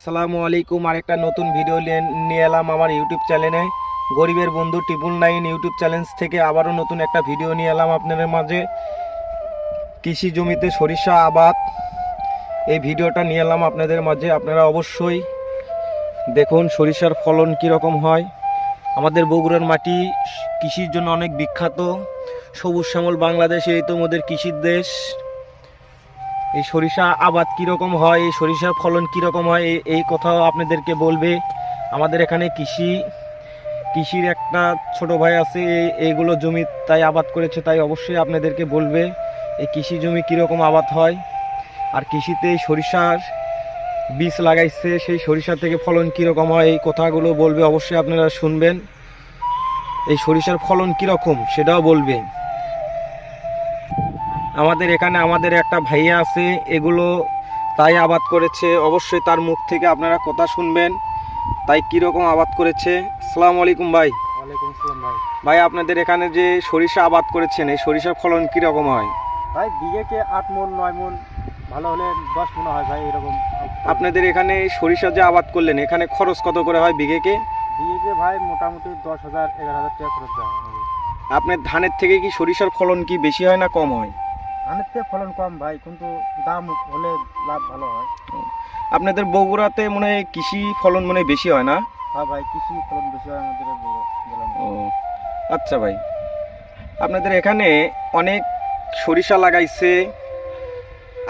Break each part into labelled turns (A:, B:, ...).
A: আসসালামু আলাইকুম, আরেকটা নতুন ভিডিও নিয়ে- এলাম আমার ইউটিউব চ্যানেলে গরিবের বন্ধু টিপুল নাইন ইউটিউব চ্যানেল থেকে আবারও নতুন একটা ভিডিও নিয়ে এলাম আপনাদের মাঝে। কৃষি জমিতে সরিষা আবাদ। এই ভিডিওটা নিয়ে এলাম আপনাদের মাঝে। আপনারা অবশ্যই দেখুন সরিষার ফলন কীরকম হয়। আমাদের বগুড়ার মাটি কৃষির জন্য অনেক বিখ্যাত। সবুজ শ্যামল বাংলাদেশ, এই তো আমাদের কৃষির দেশ। এই সরিষা আবাদ কীরকম হয়? এই সরিষার ফলন কীরকম হয়? এই- কথাও আপনাদেরকে বলবে। আমাদের এখানে কৃষি, কৃষির একটা ছোট ভাই আছে এইগুলো জমি তাই আবাদ করেছে, তাই অবশ্যই আপনাদেরকে বলবে, এই কৃষি জমি কীরকম আবাদ হয়? আর কৃষিতে সরিষার বীজ লাগাইছে, সেই সরিষা থেকে ফলন কীরকম হয়? এই কথাগুলো বলবে, অবশ্যই আপনারা শুনবেন। এই সরিষার ফলন কীরকম, সেটাও বলবে। আমাদের এখানে আমাদের একটা ভাইয়া আছে এগুলো তাই আবাদ করেছে। অবশ্যই তার মুখ থেকে আপনারা কথা শুনবেন। তাই কীরকম আবাদ করেছে? আসসালামু আলাইকুম ভাই।
B: ওয়ালাইকুম আসসালাম ভাই।
A: ভাই আপনাদের এখানে যে সরিষা আবাদ করেছেন এই সরিষার ফলন কীরকম হয়?
B: ভাই বিঘেকে আট মন নয় মন ভালো হলে দশ মন হয় ভাই এরকম।
A: আপনাদের এখানে সরিষা যে আবাদ করলেন এখানে খরচ কত করে হয় বিঘেকে?
B: বিঘেকে ভাই মোটামুটি দশ হাজার এগারো হাজার টাকা খরচ হয়।
A: আপনার ধানের থেকে কি সরিষার ফলন কি বেশি হয় না কম হয়?
B: ধানের থেকে ফলন কম ভাই কিন্তু দাম হলে লাভ ভালো হয়।
A: আপনাদের বগুড়াতে মনে হয় কৃষি ফলন মনে হয় বেশি হয় না?
B: হ্যাঁ ভাই কৃষি ফলন বেশি হয় আমাদের
A: ও আচ্ছা ভাই। আপনাদের এখানে অনেক সরিষা লাগাইছে।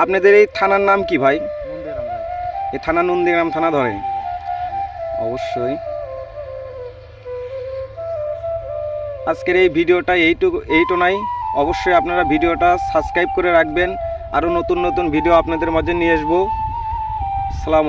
A: আপনাদের এই থানার নাম কি ভাই?
B: ভাই।
A: এই থানা নন্দীগ্রাম থানা ধরে? অবশ্যই। আজকের এই ভিডিওটা এইটুকু এইটো নাই। অবশ্যই আপনারা ভিডিওটা সাবস্ক্রাইব করে রাখবেন। আরও নতুন নতুন ভিডিও আপনাদের মাঝে নিয়ে আসব। সালাম